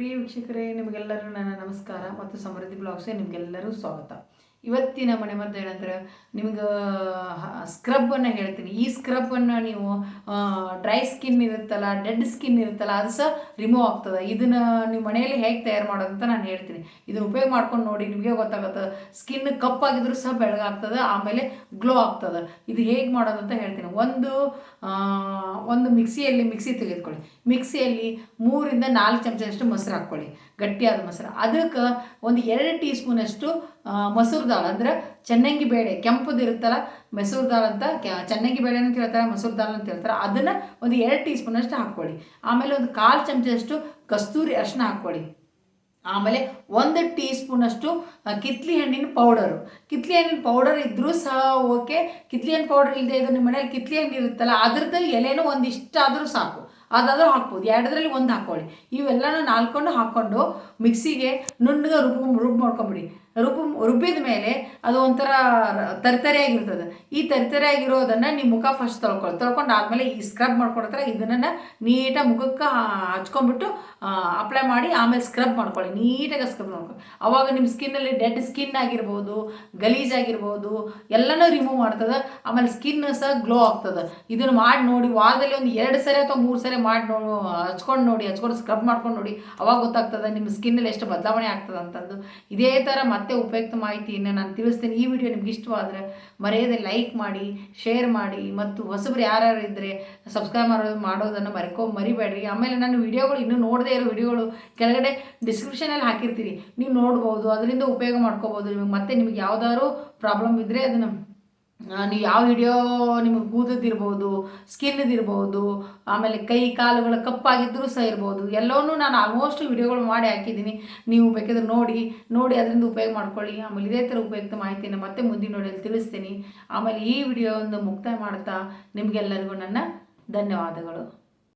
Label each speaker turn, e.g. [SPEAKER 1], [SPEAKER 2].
[SPEAKER 1] ಪ್ರಿಯ ವೀಕ್ಷಕರೇ ನಿಮಗೆಲ್ಲರೂ ನನ್ನ ನಮಸ್ಕಾರ. ಮತ್ತು ಸಮೃದ್ಧಿ ಬ್ಲಾಗ್ಸ್ಗೆ ನಿಮಗೆಲ್ಲರೂ ಸ್ವಾಗತ. ಇವತ್ತಿನ ಮನೆ ಮದ್ದು ಏನಂದ್ರೆ ನಿಮ್ಗೆ ಸ್ಕ್ರಬ್ಬನ್ನು ಹೇಳ್ತೀನಿ. ಈ ಸ್ಕ್ರಬ್ಬನ್ನು ನೀವು ಡ್ರೈ ಸ್ಕಿನ್ ಇರುತ್ತಲ್ಲ ಡೆಡ್ ಸ್ಕಿನ್ ಇರುತ್ತಲ್ಲ, ಅದು ಸಹ ರಿಮೂವ್ ಆಗ್ತದೆ. ಇದನ್ನು ನೀವು ಮನೆಯಲ್ಲಿ ಹೇಗೆ ತಯಾರು ಮಾಡೋದಂತ ನಾನು ಹೇಳ್ತೀನಿ. ಇದನ್ನು ಉಪಯೋಗ ಮಾಡ್ಕೊಂಡು ನೋಡಿ ನಿಮಗೆ ಗೊತ್ತಾಗುತ್ತೆ. ಸ್ಕಿನ್ ಕಪ್ಪಾಗಿದ್ರೂ ಸಹ ಬೆಳಗಾಗ್ತದೆ ಆಮೇಲೆ ಗ್ಲೋ ಆಗ್ತದೆ. ಇದು ಹೇಗೆ ಮಾಡೋದಂತ ಹೇಳ್ತೀನಿ. ಒಂದು ಒಂದು ಮಿಕ್ಸಿಯಲ್ಲಿ ಮಿಕ್ಸಿ ತೆಗೆದುಕೊಳ್ಳಿ. ಮಿಕ್ಸಿಯಲ್ಲಿ ಮೂರಿಂದ ನಾಲ್ಕು ಚಮಚದಷ್ಟು ಮೊಸರು ಹಾಕ್ಕೊಳ್ಳಿ. ಗಟ್ಟಿಯಾದ ಮೊಸರು. ಅದಕ್ಕೆ ಒಂದು ಎರಡು ಟೀ ಸ್ಪೂನಷ್ಟು ಮೊಸರು ದಾಲ್ ಅಂದ್ರೆ ಚೆನ್ನಂಗಿ ಬೇಳೆ, ಕೆಂಪುದು ಇರುತ್ತಲ್ಲ, ಮೊಸರು ದಾಲ್ ಅಂತ ಚೆನ್ನಂಗಿ ಬೇಳೆ ಅಂತ ಹೇಳ್ತಾರೆ, ಮೊಸರು ದಾಲ್ ಅಂತ ಹೇಳ್ತಾರೆ, ಅದನ್ನ ಒಂದು ಎರಡು ಟೀ ಸ್ಪೂನಷ್ಟು ಹಾಕ್ಕೊಳ್ಳಿ. ಆಮೇಲೆ ಒಂದು ಕಾಲು ಚಮಚದಷ್ಟು ಕಸ್ತೂರಿ ಅರಿಶಿನ ಹಾಕ್ಕೊಳ್ಳಿ. ಆಮೇಲೆ ಒಂದು ಟೀ ಸ್ಪೂನಷ್ಟು ಅಷ್ಟು ಕಿತ್ಲಿ ಹಣ್ಣಿನ ಪೌಡರು. ಕಿತ್ಲಿ ಹಣ್ಣಿನ ಪೌಡರ್ ಇದ್ದರೂ ಸಹ ಓಕೆ. ಕಿತ್ಲಿ ಹಣ್ಣು ಪೌಡರ್ ಇಲ್ಲದೆ ಇದು ನಿಮ್ಮ ಮನೇಲಿ ಕಿತ್ಲಿ ಹಣ್ಣು ಇರುತ್ತಲ್ಲ, ಅದ್ರದ್ದು ಎಲೆನೂ ಒಂದಿಷ್ಟಾದರೂ ಸಾಕು. ಅದಾದರೂ ಹಾಕ್ಬೋದು. ಎರಡರಲ್ಲಿ ಒಂದು ಹಾಕ್ಕೊಳ್ಳಿ. ಇವೆಲ್ಲನೂ ನಾಲ್ಕೊಂಡು ಹಾಕ್ಕೊಂಡು ಮಿಕ್ಸಿಗೆ ನುಣ್ಣಗೆ ರುಬ್ಬ ರುಬ್ಬ ಮಾಡ್ಕೊಂಬಿಡಿ. ರುಬ್ಬ ರುಬ್ಬಿದ ಮೇಲೆ ಅದು ಒಂಥರ ತರಿತರಿ ಆಗಿರ್ತದೆ ಈ ತರಿತರಿಯಾಗಿರೋದನ್ನು ನಿಮ್ಮ ಮುಖ ಫಸ್ಟ್ ತೊಳ್ಕೊಳ್ಳಿ. ತೊಳ್ಕೊಂಡು ಆದಮೇಲೆ ಈ ಸ್ಕ್ರಬ್ ಮಾಡ್ಕೊಡತ್ರ ಇದನ್ನು ನೀಟಾಗಿ ಮುಖಕ್ಕೆ ಹಚ್ಕೊಂಬಿಟ್ಟು ಅಪ್ಲೈ ಮಾಡಿ ಆಮೇಲೆ ಸ್ಕ್ರಬ್ ಮಾಡ್ಕೊಳ್ಳಿ. ನೀಟಾಗಿ ಸ್ಕ್ರಬ್ ಮಾಡ್ಕೊಳ್ಳಿ. ಅವಾಗ ನಿಮ್ಮ ಸ್ಕಿನ್ನಲ್ಲಿ ಡೆಡ್ ಸ್ಕಿನ್ ಆಗಿರ್ಬೋದು, ಗಲೀಜ್ ಆಗಿರ್ಬೋದು, ಎಲ್ಲನೂ ರಿಮೂವ್ ಮಾಡ್ತದೆ. ಆಮೇಲೆ ಸ್ಕಿನ್ ಸಹ ಗ್ಲೋ ಆಗ್ತದೆ. ಇದನ್ನು ಮಾಡಿ ನೋಡಿ ವಾರದಲ್ಲಿ ಒಂದು ಎರಡು ಸರಿ ಅಥವಾ ಮೂರು ಸರಿ ಮಾಡಿ ನೋ ಹಚ್ಕೊಂಡು ನೋಡಿ, ಹಚ್ಕೊಂಡು ಸ್ಕ್ರಬ್ ಮಾಡ್ಕೊಂಡು ನೋಡಿ. ಅವಾಗ ಗೊತ್ತಾಗ್ತದೆ ನಿಮ್ಮ ಸ್ಕಿನ್ನಲ್ಲಿ ಎಷ್ಟು ಬದಲಾವಣೆ ಆಗ್ತದೆ ಅಂತಂದು ಇದೇ ಥರ ಮತ್ತೆ ಉಪಯುಕ್ತ ಮಾಹಿತಿಯನ್ನು ನಾನು ತಿಳಿಸ್ತೀನಿ. ಈ ವಿಡಿಯೋ ನಿಮ್ಗೆ ಇಷ್ಟವಾದರೆ ಮರೆಯದೆ ಲೈಕ್ ಮಾಡಿ ಶೇರ್ ಮಾಡಿ ಮತ್ತು ಹೊಸಬ್ರು ಯಾರ್ಯಾರು ಇದ್ದರೆ ಸಬ್ಸ್ಕ್ರೈಬ್ ಮಾಡೋದು, ಮಾಡೋದನ್ನು ಮರೆಕೋ, ಮರಿಬೇಡ್ರಿ. ಆಮೇಲೆ ನಾನು ವಿಡಿಯೋಗಳು ಇನ್ನೂ ನೋಡದೇ ಇರೋ ವಿಡಿಯೋಗಳು ಕೆಳಗಡೆ ಡಿಸ್ಕ್ರಿಪ್ಷನಲ್ಲಿ ಹಾಕಿರ್ತೀನಿ. ನೀವು ನೋಡ್ಬೋದು, ಅದರಿಂದ ಉಪಯೋಗ ಮಾಡ್ಕೋಬೋದು. ನಿಮಗೆ ಮತ್ತೆ ನಿಮಗೆ ಯಾವುದಾದ್ರು ಪ್ರಾಬ್ಲಮ್ ಇದ್ದರೆ ಅದನ್ನು ನೀವು ಯಾವ ವಿಡಿಯೋ ನಿಮಗೆ ಕೂದದಿರ್ಬೋದು ಸ್ಕಿನ್ನಿದಿರ್ಬೋದು ಆಮೇಲೆ ಕೈ ಕಾಲುಗಳ ಕಪ್ಪಾಗಿದ್ದರೂ ಸಹ ಇರ್ಬೋದು, ಎಲ್ಲವನ್ನೂ ನಾನು ಆಲ್ಮೋಸ್ಟ್ ವಿಡಿಯೋಗಳು ಮಾಡಿ ಹಾಕಿದ್ದೀನಿ. ನೀವು ಬೇಕಿದ್ರೆ ನೋಡಿ ನೋಡಿ ಅದರಿಂದ ಉಪಯೋಗ ಮಾಡ್ಕೊಳ್ಳಿ. ಆಮೇಲೆ ಇದೇ ಥರ ಉಪಯುಕ್ತ ಮಾಹಿತಿಯನ್ನು ಮತ್ತೆ ಮುಂದಿನ ನೋಡಿಯಲ್ಲಿ ತಿಳಿಸ್ತೀನಿ. ಆಮೇಲೆ ಈ ವಿಡಿಯೋ ಒಂದು ಮುಕ್ತಾಯ ಮಾಡ್ತಾ ನಿಮಗೆಲ್ಲರಿಗೂ ನನ್ನ ಧನ್ಯವಾದಗಳು.